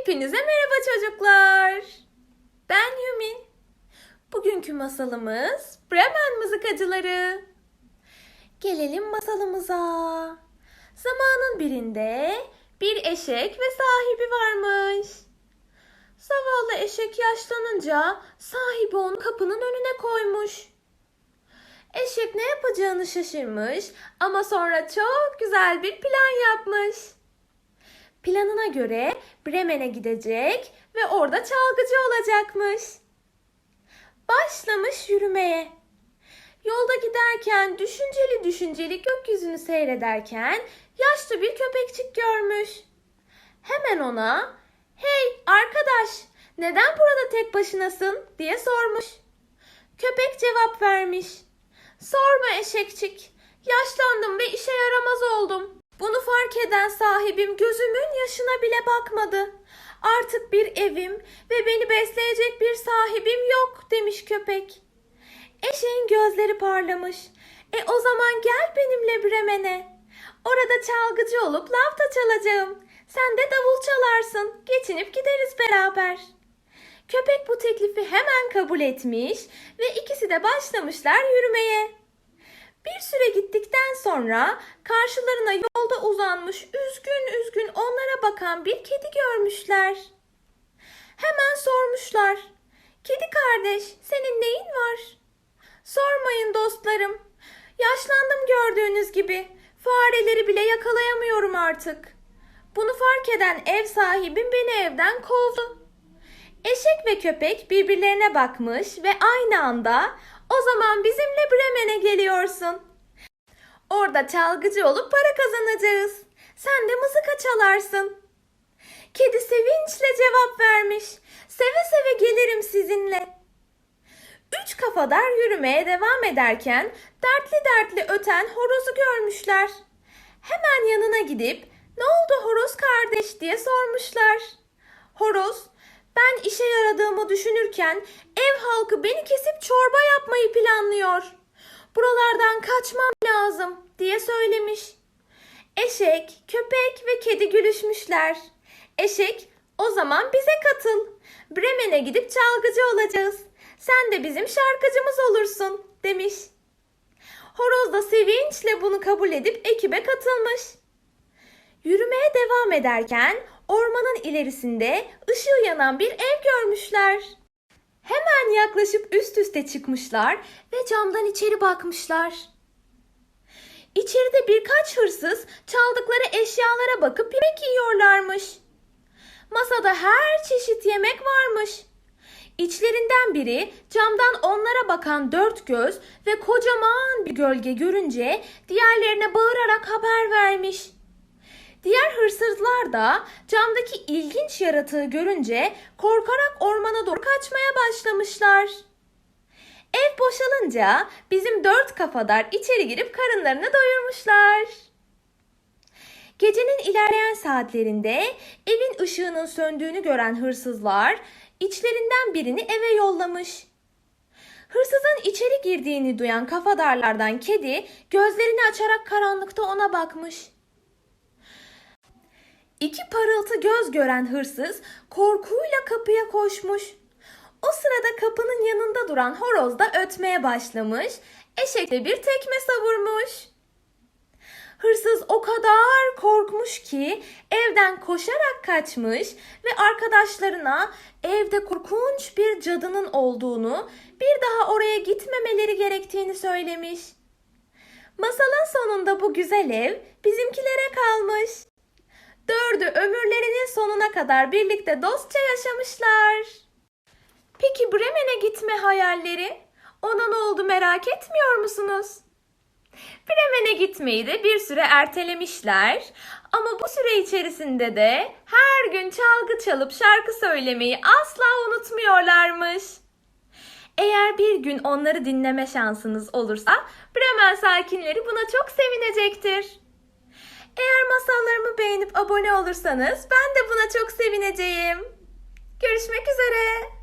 Hepinize merhaba çocuklar. Ben Yumin. Bugünkü masalımız Bremen mızıkacıları. Gelelim masalımıza. Zamanın birinde bir eşek ve sahibi varmış. Zavallı eşek yaşlanınca sahibi onu kapının önüne koymuş. Eşek ne yapacağını şaşırmış ama sonra çok güzel bir plan yapmış. Planına göre Bremen'e gidecek ve orada çalgıcı olacakmış. Başlamış yürümeye. Yolda giderken düşünceli düşünceli gökyüzünü seyrederken yaşlı bir köpekçik görmüş. Hemen ona "Hey arkadaş, neden burada tek başınasın?" diye sormuş. Köpek cevap vermiş. Sorma eşekçik. Yaşlandım ve işe yaramaz oldum. Bunu fark eden sahibim gözümün yaşına bile bakmadı. Artık bir evim ve beni besleyecek bir sahibim yok demiş köpek. Eşeğin gözleri parlamış. E o zaman gel benimle Bremen'e. Orada çalgıcı olup lavta çalacağım. Sen de davul çalarsın. Geçinip gideriz beraber. Köpek bu teklifi hemen kabul etmiş ve ikisi de başlamışlar yürümeye. Bir süre gittikten sonra karşılarına yolda uzanmış üzgün üzgün onlara bakan bir kedi görmüşler. Hemen sormuşlar. Kedi kardeş, senin neyin var? Sormayın dostlarım. Yaşlandım gördüğünüz gibi. Fareleri bile yakalayamıyorum artık. Bunu fark eden ev sahibim beni evden kovdu. Eşek ve köpek birbirlerine bakmış ve aynı anda o zaman bizimle Bremen'e geliyorsun. Orada çalgıcı olup para kazanacağız. Sen de mızıka çalarsın. Kedi sevinçle cevap vermiş. Seve seve gelirim sizinle. Üç kafadar yürümeye devam ederken dertli dertli öten horozu görmüşler. Hemen yanına gidip ne oldu horoz kardeş diye sormuşlar. Horoz ben işe yaradığımı düşünürken ev halkı beni kesip çorba yapmayı planlıyor. Buralardan kaçmam lazım diye söylemiş. Eşek, köpek ve kedi gülüşmüşler. Eşek, o zaman bize katıl. Bremen'e gidip çalgıcı olacağız. Sen de bizim şarkıcımız olursun demiş. Horoz da sevinçle bunu kabul edip ekibe katılmış. Yürümeye devam ederken ormanın ilerisinde ışığı yanan bir ev görmüşler. Hemen yaklaşıp üst üste çıkmışlar ve camdan içeri bakmışlar. İçeride birkaç hırsız çaldıkları eşyalara bakıp yemek yiyorlarmış. Masada her çeşit yemek varmış. İçlerinden biri camdan onlara bakan dört göz ve kocaman bir gölge görünce diğerlerine bağırarak haber vermiş. Diğer hırsızlar da camdaki ilginç yaratığı görünce korkarak ormana doğru kaçmaya başlamışlar. Ev boşalınca bizim dört kafadar içeri girip karınlarını doyurmuşlar. Gecenin ilerleyen saatlerinde evin ışığının söndüğünü gören hırsızlar içlerinden birini eve yollamış. Hırsızın içeri girdiğini duyan kafadarlardan kedi gözlerini açarak karanlıkta ona bakmış. İki parıltı göz gören hırsız korkuyla kapıya koşmuş. O sırada kapının yanında duran horoz da ötmeye başlamış, eşekle bir tekme savurmuş. Hırsız o kadar korkmuş ki evden koşarak kaçmış ve arkadaşlarına evde korkunç bir cadının olduğunu, bir daha oraya gitmemeleri gerektiğini söylemiş. Masalın sonunda bu güzel ev bizimkilere kalmış. Dördü ömürlerinin sonuna kadar birlikte dostça yaşamışlar. Peki Bremen'e gitme hayalleri? Ona ne oldu merak etmiyor musunuz? Bremen'e gitmeyi de bir süre ertelemişler. Ama bu süre içerisinde de her gün çalgı çalıp şarkı söylemeyi asla unutmuyorlarmış. Eğer bir gün onları dinleme şansınız olursa Bremen sakinleri buna çok sevinecektir. Eğer masallarımı beğenip abone olursanız ben de buna çok sevineceğim. Görüşmek üzere.